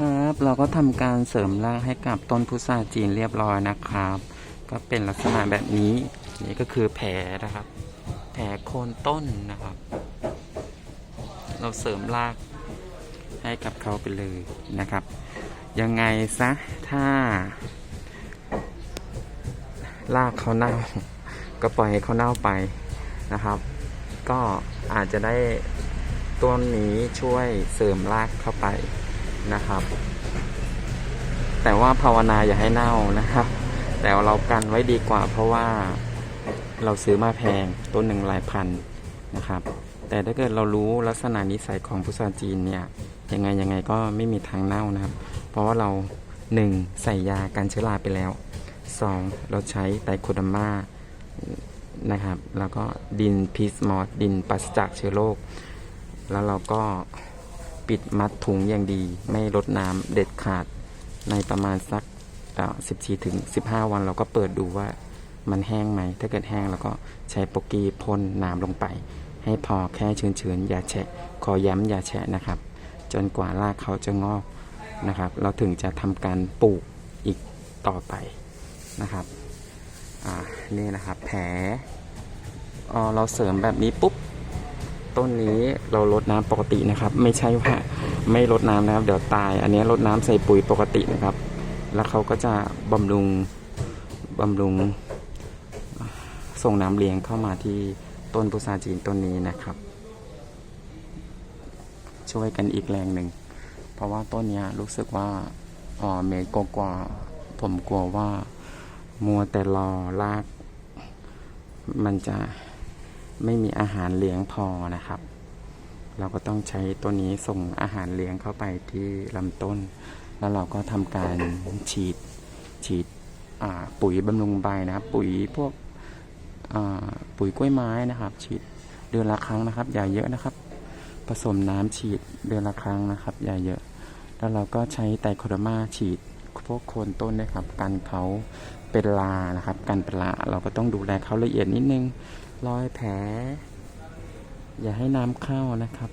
ครับ เราก็ทำการเสริมรากให้กับต้นพุทราจีนเรียบร้อยนะครับ ก็เป็นลักษณะแบบนี้นี่ก็คือแผลนะครับ แผลโคนต้นนะครับ เราเสริมรากให้กับเขาไปเลยนะครับ ยังไงซะถ้า รากเขาเน่า ก็ปล่อยให้เขาเน่าไปนะครับ ก็อาจจะได้ต้นนี้ช่วยเสริมรากเข้าไป นะครับ แต่ว่าภาวนาอย่าให้เน่านะครับ แต่เรากันไว้ดีกว่า เพราะว่าเราซื้อมาแพงต้นหนึ่งหลายพันนะครับ แต่ถ้าเกิดเรารู้ลักษณะนิสัยของพุทราจีนเนี่ยยังไงยังไงก็ไม่มีทางเน่านะครับ เพราะว่าเรา 1. ใส่ยากันเชื้อราไปแล้ว 2. เราใช้ไตโคดามานะครับ แล้วก็ดินพีสมอสดินปราศจากเชื้อโรคแล้วเราก็ ปิดมัดถุงอย่างดี ไม่ลดน้ำเด็ดขาดในประมาณสักสิบสี่ถึงสิบห้าวันเราก็เปิดดูว่ามันแห้งไหม ถ้าเกิดแห้งเราก็ใช้โปรกีพ่นน้ำลงไป ให้พอแค่ชื้นๆอย่าแฉะขอย้ำอย่าแฉะนะครับ จนกว่ารากเขาจะงอกนะครับ เราถึงจะทำการปลูกอีกต่อไปนะครับอ่านี่นะครับแผลเอ่เราเสริมแบบนี้ปุ๊บ ต้นนี้เราลดน้ำปกตินะครับ ไม่ใช่ว่าไม่ลดน้ำนะครับ เดี๋ยวตาย อันนี้ลดน้ำใส่ปุ๋ยปกตินะครับ แล้วเขาก็จะบำรุงบำรุง ส่งน้ำเลี้ยงเข้ามาที่ต้นพุทราจีนต้นนี้นะครับ ช่วยกันอีกแรงหนึ่ง เพราะว่าต้นนี้รู้สึกว่าอ๋อเมตรกว่าผมกลัวว่ามัวแต่รอราก มันจะ ไม่มีอาหารเลี้ยงพอนะครับ เราก็ต้องใช้ตัวนี้ส่งอาหารเลี้ยงเข้าไปที่ลำต้น แล้วเราก็ทำการฉีดฉีดปุ๋ยบำรุงใบนะครับ ปุ๋ยพวกปุ๋ยกล้วยไม้นะครับ ฉีดเดือนละครั้งนะครับ อย่าเยอะนะครับ ผสมน้ำฉีดเดือนละครั้งนะครับ อย่าเยอะ แล้วเราก็ใช้ไตรโคโดมาฉีดพวกโคนต้นนะครับกันเขาเป็นลานะครับ กันเป็นลาเราก็ต้องดูแลเขาละเอียดนิดนึง รอยแผล อย่าให้น้ำเข้านะครับ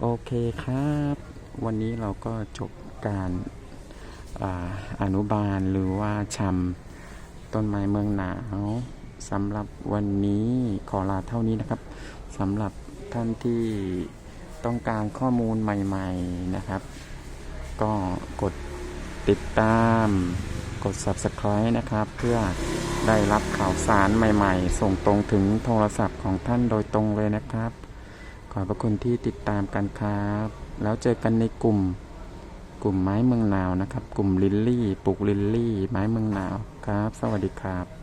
โอเคครับ วันนี้เราก็จบการอาอนุบาลหรือว่าชำต้นไม้เมืองหนาวสำหรับวันนี้ขอลาเท่านี้นะครับสำหรับท่านที่ต้องการข้อมูลใหม่ๆนะครับ ก็กดติดตามกด subscribe นะครับ เพื่อ ได้รับข่าวสารใหม่ๆ ส่งตรงถึงโทรศัพท์ของท่านโดยตรงเลยนะครับ ขอบพระคุณที่ติดตามกันครับ แล้วเจอกันในกลุ่มกลุ่มไม้เมืองหนาวนะครับ กลุ่มลิลลี่ปลูกลิลลี่ ไม้เมืองหนาวครับ สวัสดีครับ